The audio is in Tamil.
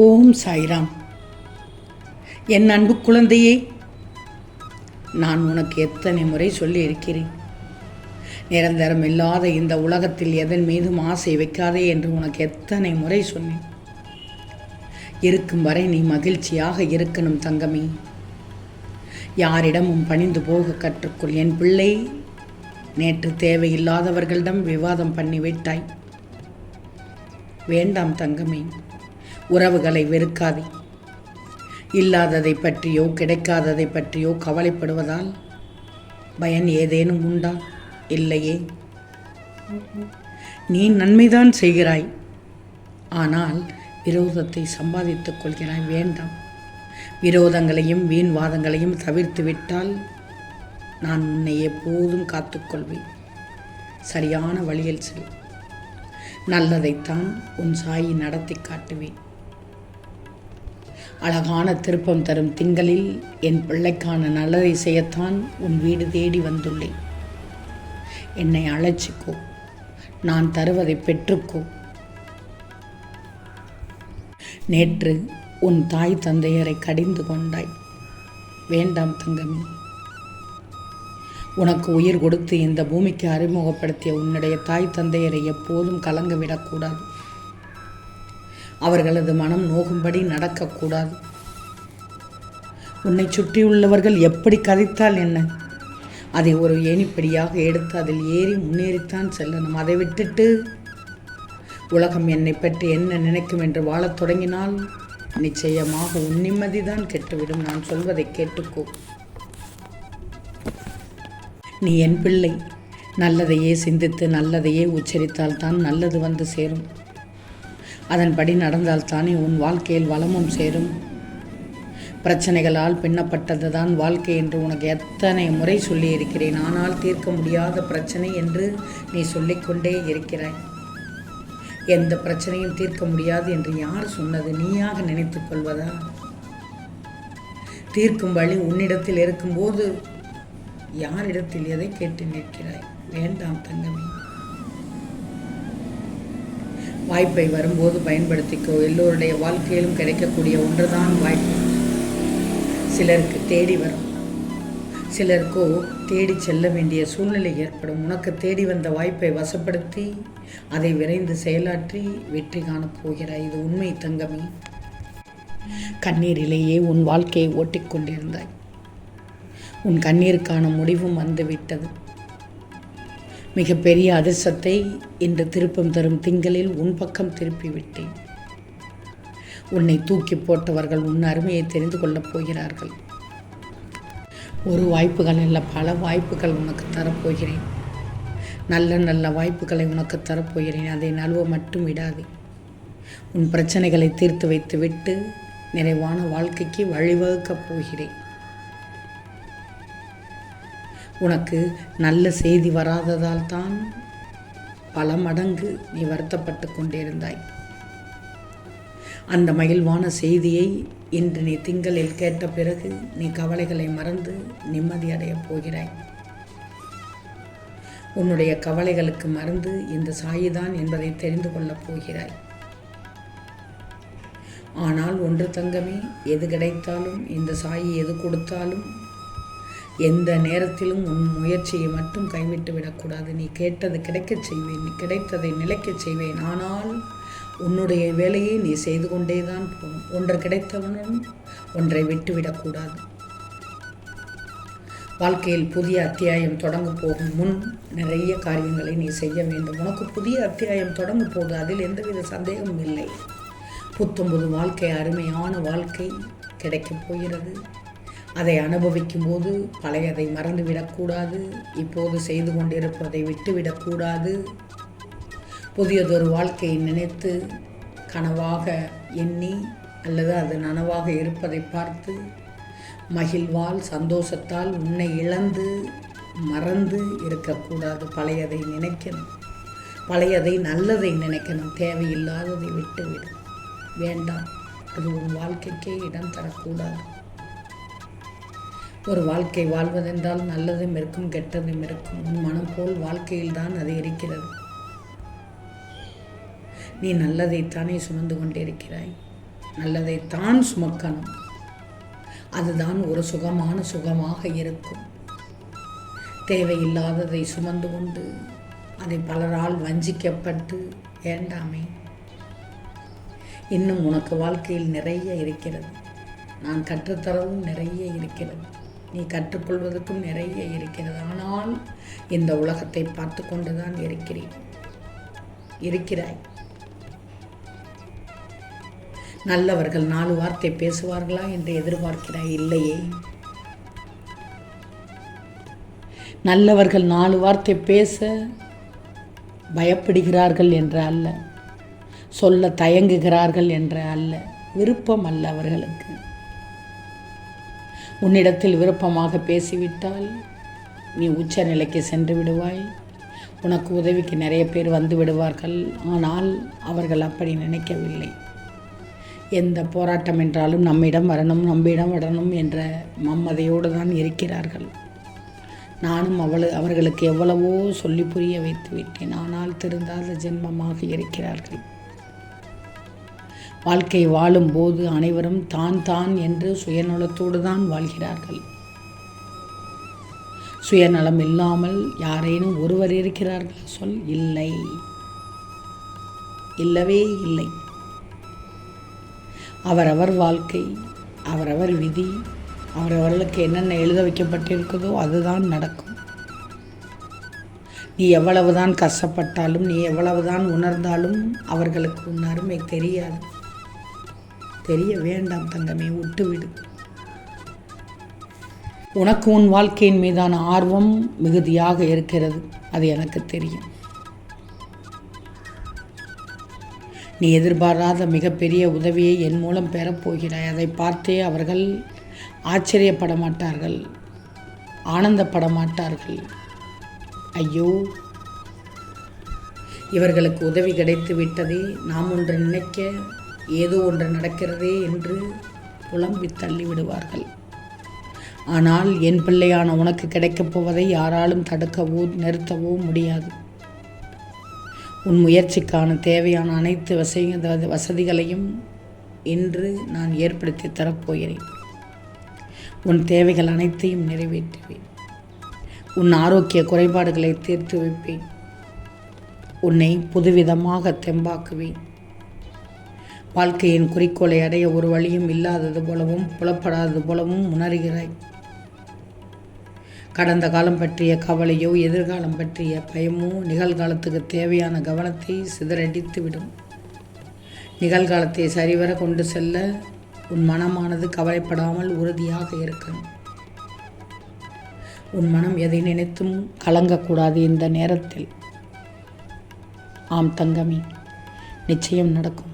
ஓம் சாய்ராம். என் அன்பு குழந்தையே நான் உனக்கு எத்தனை முறை சொல்லி இருக்கிறேன் நிரந்தரம் இல்லாத இந்த உலகத்தில் எதன் மீதும் ஆசை வைக்காதே என்று உனக்கு எத்தனை முறை சொன்னேன். இருக்கும் வரை நீ மகிழ்ச்சியாக இருக்கணும் தங்கமே. யாரிடமும் பணிந்து போக கற்றுக்கொள். என் பிள்ளை நேற்று தேவையில்லாதவர்களிடம் விவாதம் பண்ணி விட்டாய் வேண்டாம் தங்கமே. உறவுகளை வெறுக்காதே. இல்லாததை பற்றியோ கிடைக்காததை பற்றியோ கவலைப்படுவதால் பயன் ஏதேனும் உண்டா? இல்லையே. நீ நன்மைதான் செய்கிறாய். ஆனால் விரோதத்தை சம்பாதித்துக் கொள்கிறாய். வேண்டாம். விரோதங்களையும் வீண் வாதங்களையும் தவிர்த்து விட்டால் நான் உன்னை எப்போதும் காத்துக்கொள்வேன் சரியான வழியில் செல். நல்லதைத்தான் உன் சாயி நடத்தி காட்டுவேன். அழகான திருப்பம் தரும் திங்களில் என் பிள்ளைக்கான நல்லதை செய்யத்தான் உன் வீடு தேடி வந்துள்ளேன். என்னை அழைச்சிக்கோ. நான் தருவதை பெற்றுக்கோ. நேற்று உன் தாய் தந்தையரை கடிந்து கொண்டாய். வேண்டாம் தங்கமே. உனக்கு உயிர் கொடுத்து இந்த பூமிக்கு அறிமுகப்படுத்திய உன்னுடைய தாய் தந்தையரை எப்போதும் கலங்க விடக்கூடாது அவர்களது மனம் நோகும்படி நடக்கக்கூடாது. உன்னை சுற்றியுள்ளவர்கள் எப்படி கதைத்தால் என்ன? அதை ஒரு ஏணிப்படியாக எடுத்து அதில் ஏறி முன்னேறித்தான் செல்லணும். அதை விட்டுட்டு உலகம் என்னை பற்றி என்ன நினைக்கும் என்று வாழத் தொடங்கினால் நிச்சயமாக உன் நிம்மதிதான் கெட்டுவிடும். நான் சொல்வதை கேட்டுக்கோ. நீ என் பிள்ளை. நல்லதையே சிந்தித்து நல்லதையே உச்சரித்தால் தான் நல்லது வந்து சேரும். அதன்படி நடந்தால் தானே உன் வாழ்க்கையில் வளமும் சேரும். பிரச்சனைகளால் பின்னப்பட்டது தான் வாழ்க்கை என்று உனக்கு எத்தனை முறை சொல்லியிருக்கிறேன். ஆனால் தீர்க்க முடியாத பிரச்சனை என்று நீ சொல்லிக்கொண்டே இருக்கிறாய். எந்த பிரச்சனையும் தீர்க்க முடியாது என்று யார் சொன்னது? நீயாக நினைத்துக் கொள்வதா? தீர்க்கும் வழி உன்னிடத்தில் இருக்கும்போது யாரிடத்தில் எதை கேட்டு நிற்கிறாய்? வேண்டாம் தங்கமே. வாய்ப்பை வரும்போது பயன்படுத்திக்கோ. எல்லோருடைய வாழ்க்கையிலும் கிடைக்கக்கூடிய ஒன்றுதான் வாய்ப்பு. சிலருக்கு தேடி வரும். சிலருக்கோ தேடி செல்ல வேண்டிய சூழ்நிலை ஏற்படும். உனக்கு தேடி வந்த வாய்ப்பை வசப்படுத்தி அதை விரைந்து செயலாற்றி வெற்றி காணப் போகிறாய் இது உண்மை தங்கமே. கண்ணீரிலேயே உன் வாழ்க்கையை ஓட்டிக்கொண்டிருந்தாய் உன் கண்ணீருக்கான முடிவும் வந்துவிட்டது. மிகப்பெரிய அதிர்ஷ்டத்தை இன்று திருப்பம் தரும் திங்களில் உன் பக்கம் திருப்பிவிட்டேன். உன்னை தூக்கி போட்டவர்கள் உன் அருமையை தெரிந்து கொள்ளப் போகிறார்கள். ஒரு வாய்ப்புகள் அல்ல பல வாய்ப்புகள் உனக்கு தரப்போகிறேன். நல்ல நல்ல வாய்ப்புகளை உனக்கு தரப்போகிறேன். அதை நழுவ மட்டும் விடாதே. உன் பிரச்சனைகளை தீர்த்து வைத்து விட்டு நிறைவான வாழ்க்கைக்கு வழிவகுக்கப் போகிறேன். உனக்கு நல்ல செய்தி வராததால் தான் பல மடங்கு நீ வருத்தப்பட்டு கொண்டிருந்தாய். அந்த மகிழ்வான செய்தியை இன்று நீ திங்களில் கேட்ட பிறகு நீ கவலைகளை மறந்து நிம்மதியடையப் போகிறாய். உன்னுடைய கவலைகளுக்கு மறந்து இந்த சாயிதான் என்பதை தெரிந்து கொள்ளப் போகிறாய். ஆனால் ஒன்று தங்கமே எது கிடைத்தாலும் இந்த சாயி எது கொடுத்தாலும் எந்த நேரத்திலும் உன் முயற்சியை மட்டும் கைவிட்டு விடக்கூடாது. நீ கேட்டது கிடைக்கச் செய்வேன் நீ கிடைத்ததை நிலைக்கச் செய்வேன். ஆனால் உன்னுடைய வேலையை நீ செய்து கொண்டே தான் போகும். ஒன்று கிடைத்தவனும் ஒன்றை விட்டுவிடக்கூடாது. வாழ்க்கையில் புதிய அத்தியாயம் தொடங்க போகும் முன் நிறைய காரியங்களை நீ செய்ய வேண்டும். உனக்கு புதிய அத்தியாயம் தொடங்க போகுது அதில் எந்தவித சந்தேகமும் இல்லை. புத்தம் புது வாழ்க்கை அருமையான வாழ்க்கை கிடைக்கப் போகிறது. அதை அனுபவிக்கும் போது பழையதை மறந்துவிடக்கூடாது. இப்போது செய்து கொண்டிருப்பதை விட்டுவிடக்கூடாது. புதியதொரு வாழ்க்கையை நினைத்து கனவாக எண்ணி அல்லது அது நனவாக இருப்பதை பார்த்து மகிழ்வால் சந்தோஷத்தால் உன்னை இழந்து மறந்து இருக்கக்கூடாது. பழையதை நினைக்கணும். பழையதை நல்லதை நினைக்கணும். தேவையில்லாததை விட்டுவிடும் வேண்டாம். அது உன் வாழ்க்கைக்கே இடம் தரக்கூடாது. ஒரு வாழ்க்கை வாழ்வதென்றால் நல்லதும் இருக்கும் கெட்டதும் இருக்கும். உன் மனம் போல் வாழ்க்கையில் தான் அது இருக்கிறது. நீ நல்லதைத்தானே சுமந்து கொண்டிருக்கிறாய்? நல்லதைத்தான் சுமக்கணும். அதுதான் ஒரு சுகமான சுகமாக இருக்கும். தேவையில்லாததை சுமந்து கொண்டு அதை பலரால் வஞ்சிக்கப்பட்டு வேண்டாமே இன்னும் உனக்கு வாழ்க்கையில் நிறைய இருக்கிறது. நான் கற்றுத்தரவும் நிறைய இருக்கிறது. நீ கற்றுக்கொள்வதற்கும் நிறைய இருக்கிறது. ஆனால் இந்த உலகத்தை பார்த்து கொண்டுதான் இருக்கிறேன் இருக்கிறாய். நல்லவர்கள் நாலு வார்த்தை பேசுவார்களா என்று எதிர்பார்க்கிறாய்? இல்லையே. நல்லவர்கள் நாலு வார்த்தை பேச பயப்படுகிறார்கள் என்று அல்ல. சொல்ல தயங்குகிறார்கள் என்று அல்ல. விருப்பம் அல்ல அவர்களுக்கு. உன்னிடத்தில் விருப்பமாக பேசிவிட்டால் நீ உச்ச நிலைக்கு சென்று விடுவாய். உனக்கு உதவிக்கு நிறைய பேர் வந்து விடுவார்கள். ஆனால் அவர்கள் அப்படி நினைக்கவில்லை. எந்த போராட்டம் என்றாலும் நம்மிடம் வரணும் நம்மிடம் வரணும் என்ற மம்மதையோடு தான் இருக்கிறார்கள். நானும் அவளு அவர்களுக்கு எவ்வளவோ சொல்லி புரிய வைத்து விட்டேன் ஆனால் திருந்தாத ஜென்மமாக இருக்கிறார்கள். வாழ்க்கை வாழும்போது அனைவரும் தான் தான் என்று சுயநலத்தோடு தான் வாழ்கிறார்கள். சுயநலம் இல்லாமல் யாரேனும் ஒருவர் இருக்கிறார்கள் சொல் இல்லை. இல்லவே இல்லை. அவரவர் வாழ்க்கை அவரவர் விதி அவரவர்களுக்கு என்னென்ன எழுத வைக்கப்பட்டிருக்குதோ அதுதான் நடக்கும். நீ எவ்வளவுதான் கஷ்டப்பட்டாலும் நீ எவ்வளவுதான் உணர்ந்தாலும் அவர்களுக்கு உன் அருமை தெரியாது. தெரிய வேண்டாம் தங்கமே விட்டுவிடு. உனக்கு உன் வாழ்க்கையின் மீதான ஆர்வம் மிகுதியாக இருக்கிறது அது எனக்கு தெரியும். நீ எதிர்பாராத மிகப்பெரிய உதவியை என் மூலம் பெறப்போகிறாய் அதை பார்த்தே அவர்கள் ஆச்சரியப்பட மாட்டார்கள் ஆனந்தப்பட மாட்டார்கள். ஐயோ இவர்களுக்கு உதவி கிடைத்து விட்டதே நாம் ஒன்று நினைக்க ஏதோ ஒன்று நடக்கிறதே என்று புலம்பி தள்ளிவிடுவார்கள். ஆனால் என் பிள்ளையான உனக்கு கிடைக்கப் போவதை யாராலும் தடுக்கவோ நிறுத்தவோ முடியாது. உன் முயற்சிக்கான தேவையான அனைத்து வசதி வசதிகளையும் இன்று நான் ஏற்படுத்தி தரப்போகிறேன். உன் தேவைகள் அனைத்தையும் நிறைவேற்றுவேன். உன் ஆரோக்கிய குறைபாடுகளை தீர்த்து வைப்பேன். உன்னை புதுவிதமாக தெம்பாக்குவேன். வாழ்க்கையின் குறிக்கோளை அடைய ஒரு வழியும் இல்லாதது போலவும் புலப்படாதது போலவும் உணர்கிறாய். கடந்த காலம் பற்றிய கவலையோ எதிர்காலம் பற்றிய பயமோ நிகழ்காலத்துக்கு தேவையான கவனத்தை சிதறடித்துவிடும். நிகழ்காலத்தை சரிவர கொண்டு செல்ல உன் மனமானது கவலைப்படாமல் உறுதியாக இருக்கணும். உன் மனம் எதை நினைத்தும் கலங்கக்கூடாது இந்த நேரத்தில். ஆம் தங்கமே நிச்சயம் நடக்கும்.